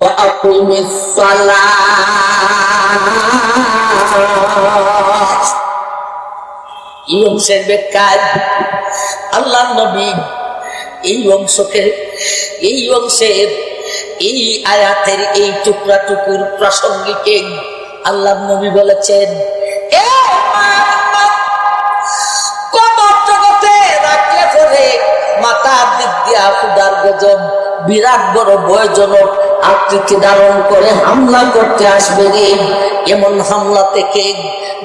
وأقم الصلاة এই অংশের ব্যাখ্যায় আল্লাহ নবী এই অংশকে এই অংশের এই আয়াতের এই টুকরা টুকুর প্রাসঙ্গিকে আল্লাহ নবী বলেছেন "এ মুহাম্মদ, কবর জগতে রাখলে পরে মাথার দিক দিয়া খুদার গজব বিরাট বড় ভয়জনক আকৃতি ধারণ করে হামলা করতে আসবে রে। এমন হামলা থেকে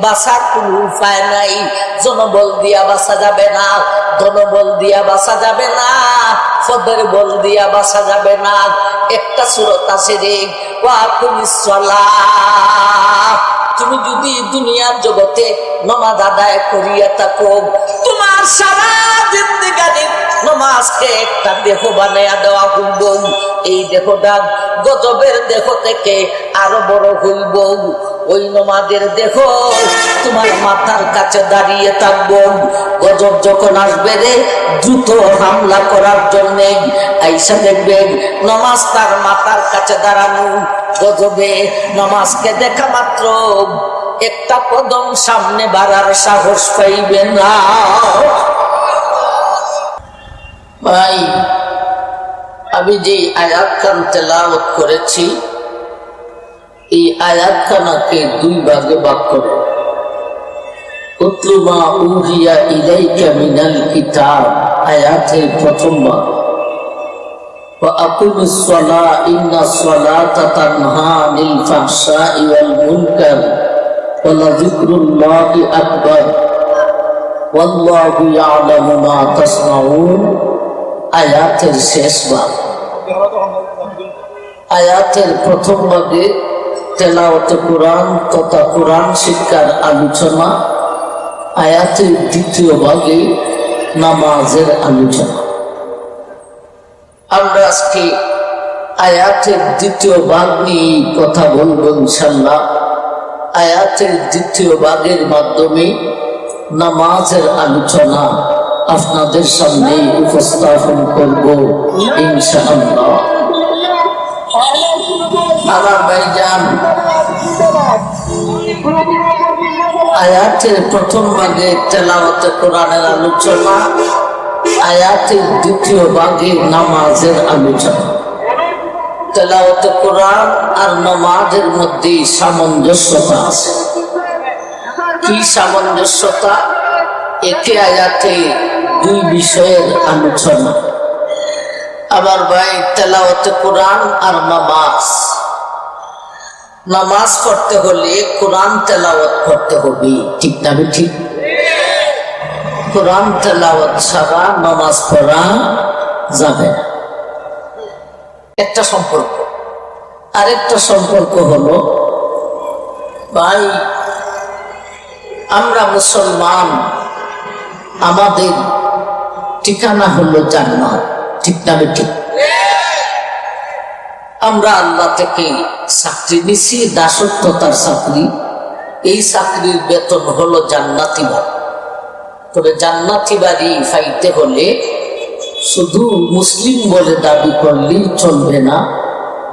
বাঁচার কোনো উপায় নাই। জনবল দিয়া বাঁচা যাবে না, ধনবল দিয়া বাঁচা যাবে না, ফদের বল দিয়া বাঁচা যাবে না। একটা সুরত আছে রে ওয়া সালাহ। তুমি যদি দুনিয়ার জগতে নমাজ আদায় করিয়া থাকো, তোমার সারা জিন্দিগানি নমাজকে একটা দেহ বানাইয়া দেওয়া হইব। এই দেহটা গজবের দেহ থেকে আরও বড় হইব। ওই নমাদের দেহ তোমার মাথার কাছে দাঁড়িয়ে থাকব। গজব যখন আসবে রে, দ্রুত হামলা করার জন্য আইসা দেখবে নমাজ তার মাথার কাছে দাঁড়ানো, গজবে নমাজকে দেখা মাত্র। একটা কদম সামনে বাড়ার সাহস পাইবে না। ভাই, আমি যে আয়াত খান তেলাওয়াত করেছি, এই আয়াত খানাকে দুই ভাগে ভাগ করে। উতলুমা উহিয়া ইলাইকা মিনাল কিতাব, আয়াতের প্রথম ভাগ। وأقم الصلاة إن الصلاة تنهى عن الفحشاء والمنكر ولذكر الله أكبر والله يعلم ما تصنعون আয়াতের শেষ ভাগ আয়াতের প্রথম ভাগে তেলাওয়াত কোরআন তথা কোরআন শিক্ষার আলোচনা আয়াতের দ্বিতীয় ভাগে নামাজের আলোচনা আমরা আজকে আয়াতের দ্বিতীয় ভাগ নিয়ে কথা বলব ইনশাল্লাহ আয়াতের দ্বিতীয় ভাগের মাধ্যমে নামাজের আলোচনা আপনাদের সামনে উপস্থাপন করব আয়াতের প্রথম ভাগে তেলাওয়াতে কোরআনের আলোচনা আয়াতের দ্বিতীয় ভাগে নামাজের আলোচনা। তেলাওয়াতে কোরআন আর নামাজের মধ্যে সামঞ্জস্যতা আছে। কি সামঞ্জস্যতা? একে আয়াতে দুই বিষয়ের আলোচনা। আবার ভাই, তেলাওয়াতে কোরআন আর নামাজ। নামাজ পড়তে হলে কোরআন তেলাওয়াত করতে হবে। ঠিক না ঠিক? কোরআন তেলাওয়াত ছাড়া নামাজ পড়া যাবে একটা সম্পর্ক। আরেকটা সম্পর্ক হলো, ভাই, আমরা মুসলমান, আমাদের ঠিকানা হলো জান্নাত। ঠিক না ঠিক? আমরা আল্লাহ থেকে চাকরি নিছি, দাসত্বতার চাকরি। এই চাকরির বেতন হলো জান্নাতি বাড়ি তবে জান্নাতি বাড়ি পাইতে হলে শুধু মুসলিম বলে দাবি করলেই চলবে না।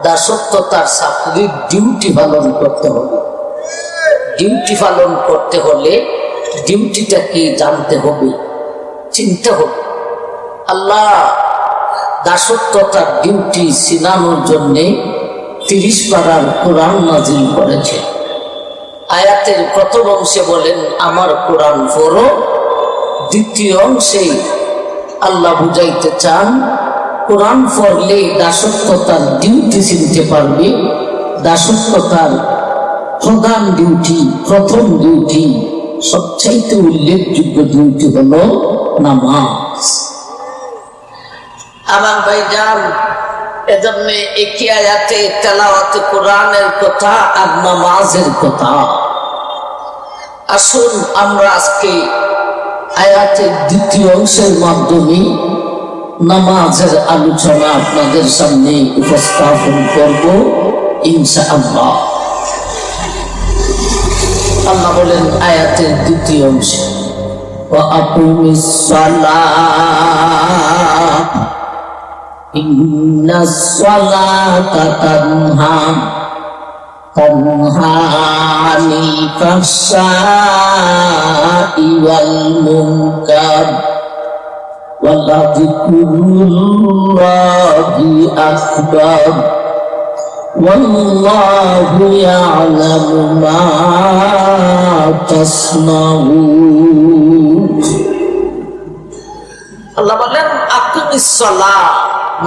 দাসত্বতার চাকরির ডিউটি পালন করতে হবে। ডিউটি পালন করতে হলে ডিউটিটাকে জানতে হবে, চিনতে হবে। আল্লাহ দাসত্বতার ডিউটি সিনানোর জন্য তিরিশ পাড়ার কোরআন নাজিল করেছে। আয়াতের প্রথম অংশে বলেন, আমার কোরআন পড়ো দ্বিতীয় অংশে আল্লাহ বুঝাইতে চান, কোরআন পড়লে দাসত্বতার ডিউটি চিনতে পারবে। দাসত্বতার প্রধান ডিউটি প্রথম ডিউটি সবচাইতে উল্লেখযোগ্য ডিউটি হলো নামাজ। আমার ভাই যান এজন্য একই আয়াতে তেলাওয়াতে কোরআনের কথা আর নামাজের কথা। আসুন আমরা আজকে আয়াতের দ্বিতীয় অংশের মাধ্যমে নামাজের আলোচনা আপনাদের সামনে উপস্থাপন করব, ইনশাআল্লাহ। আল্লাহ বলেন, আয়াতের দ্বিতীয় অংশে ইন্না সলা تنهى تنهى عن الفحشاء والمنكر ولذكر الله أكبر والله يعلم ما تصنعون আল্লাহ বলেন আকুমিসলা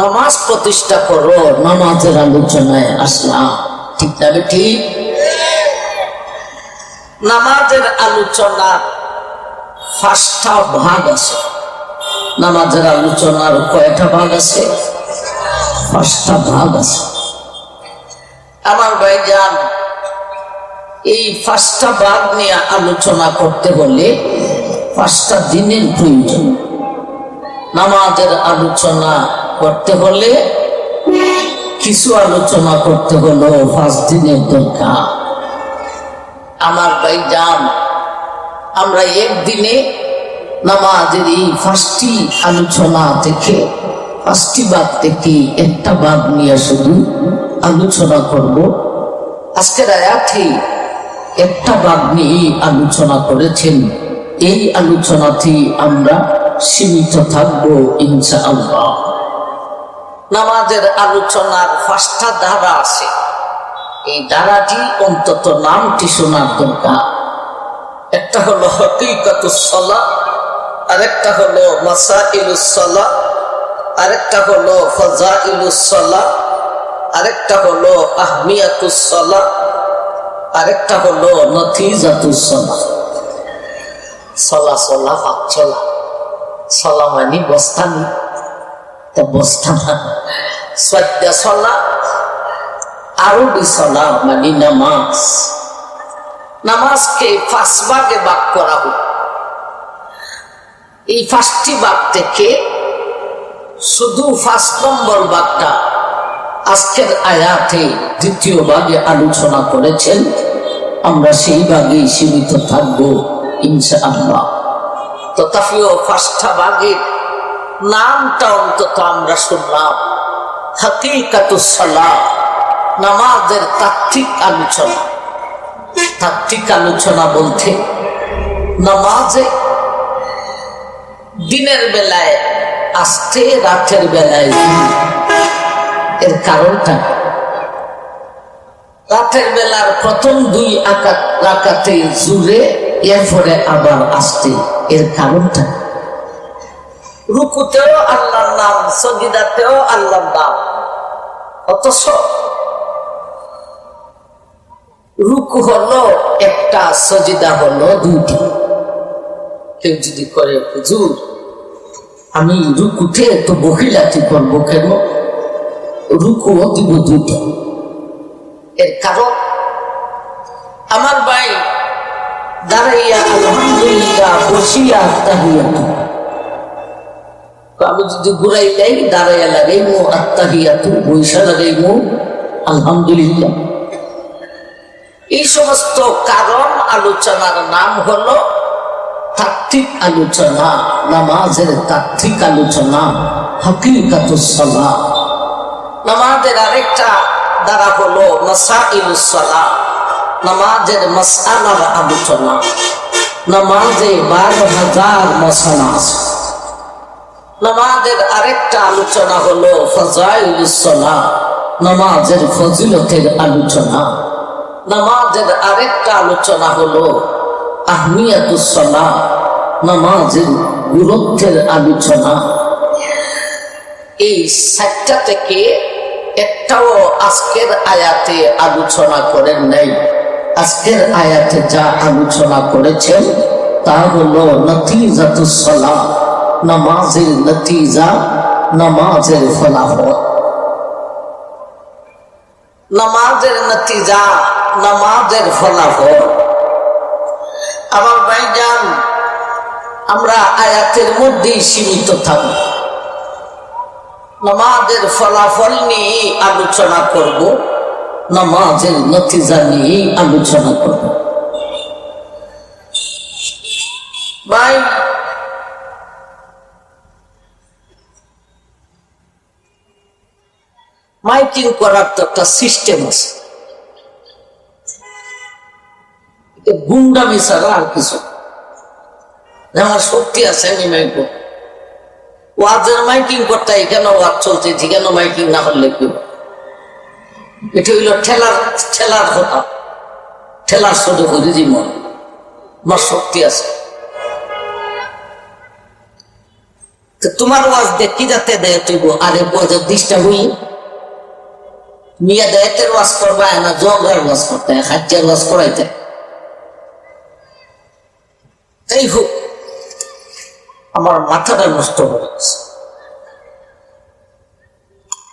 নামাজ প্রতিষ্ঠা করো নামাজের আলোচনায় আসলাম ঠিক না ঠিক? নামাজের আলোচনা পাঁচটা ভাগ আছে। নামাজের আলোচনার কয়টা ভাগ আছে? পাঁচটা ভাগ আছে। আমার ভাই যান এই পাঁচটা ভাগ নিয়ে আলোচনা করতে হলে পাঁচটা দিনের প্রয়োজন। নামাজের আলোচনা করতে হলে কিছু আলোচনা করতে হলো পাঁচ দিনের দরকার। আমার ভাই যান আমরা একদিনে নামাজের এই পাঁচটি আলোচনা থেকে পাঁচটি বাদ থেকে একটা বাদ নিয়ে শুধু আলোচনা করব। আজকের আয়াতে একটা বাদ নিয়ে আলোচনা করেছেন। এই আলোচনাতে আমরা সীমিত থাকব ইনশা আল্লাহ নামাজের আলোচনার পাঁচটা ধারা আছে। এই ধারাটি অন্তত নামটি শোনার দরকার। একটা হলো হকিকতুসলা আরেকটা হলো মাসা ইলুসলা আরেকটা হলো ফজা ইলুসলা আরেকটা হলো আহমিয়াতুসলা আরেকটা হলো নথিজাতুসলা সলা সলা পাক চলা সলা মানে বস্তানি। তা সলা আরবি সলা মানে নামাজ। নামাজকে পাঁচ ভাগে করা হোক। এই পাঁচটি ভাগ থেকে শুধু পাঁচ নম্বর ভাগটা আজকের আয়াতে দ্বিতীয় ভাগে আলোচনা করেছেন। আমরা সেই ভাগে সীমিত থাকব ইনশা আল্লাহ তথাপিও পাঁচটা ভাগের নামটা অন্তত আমরা শুনলাম। হাকিকাতুসলা নামাজের তাত্ত্বিক আলোচনা। তাত্ত্বিক আলোচনা বলতে, নামাজে দিনের বেলায় আসতে, রাতের বেলায় এর কারণটা? রাতের বেলার প্রথম দুই আকাত জুড়ে এরপরে আবার আসতে। এর কারণটা? রুকুতেও আল্লাহর নাম সগিদাতেও আল্লাহর নাম। অথচ রুকু হলো একটা, সজিদা হলো দুইটি। কেউ যদি করে, হুজুর, আমি রুকুতে তো বহিলাতি করব কেন? রুকুও দিব দুইটা। এর কারণ, আমার ভাই দাঁড়াইয়া আলহামদুলিল্লাহ বসিয়া তাহিয়াতু আমি যদি ঘুরাই যাই, দাঁড়াইয়া লাগাইমু, আত্মাহিয়াতু বৈশা লাগাইমু, আলহামদুলিল্লাহ। এই সমস্ত কারণ আলোচনার নাম হলো তাত্ত্বিক আলোচনা, নামাজের তাত্ত্বিক আলোচনা হকিকাতুসলা নামাজের আরেকটা দ্বারা হলো মাসাইলুসলা নামাজের মাসালার আলোচনা। নামাজে বারো হাজার মশালা আছে নামাজের আরেকটা আলোচনা হলো ফজাইলুসলা নামাজের ফজিলতের আলোচনা। নামাজের আরেকটা আলোচনা হলো আহমিয়াতুসলা নামাজের গুরুত্বের আলোচনা। এই সাতটা থেকে একটাও আজকের আয়াতে আলোচনা করেন নাই। আজকের আয়াতে যা আলোচনা করেছেন, তা হলো নতিজাতুসলা নামাজের নতিজা, নামাজের ফলাফল। নামাজের নতিজা, নামাজের ফলাফল। আমার ভাইজান, আমরা আয়াতের মধ্যেই সীমিত থাকব। নামাজের ফলাফল নিয়ে আলোচনা করব। নামাজের নতিজা নিয়ে আলোচনা করব। ভাই মাইকিং করার তো একটা সিস্টেম আছে। গুন্ডামি ছাড়া আর কিছু আমার শক্তি আছে, আমি মাইক ওয়াজের মাইকিং করতে এখানে ওয়াজ চলছে? যেখানে মাইকিং না করলে কি? এটা হইল ঠেলার ঠেলার কথা। ঠেলার শুধু করে জীবন আমার শক্তি আছে। তোমার ওয়াজ দেখি যাতে দেয় তুই আরে ওয়াজের দিশটা হই। মিয়া দায়িত্বের ওয়াজ করবা না জগার ওয়াজ করতে খাদ্যের ওয়াজ করাইতে যাই হোক আমার মাথাটা নষ্ট হয়ে গেছে।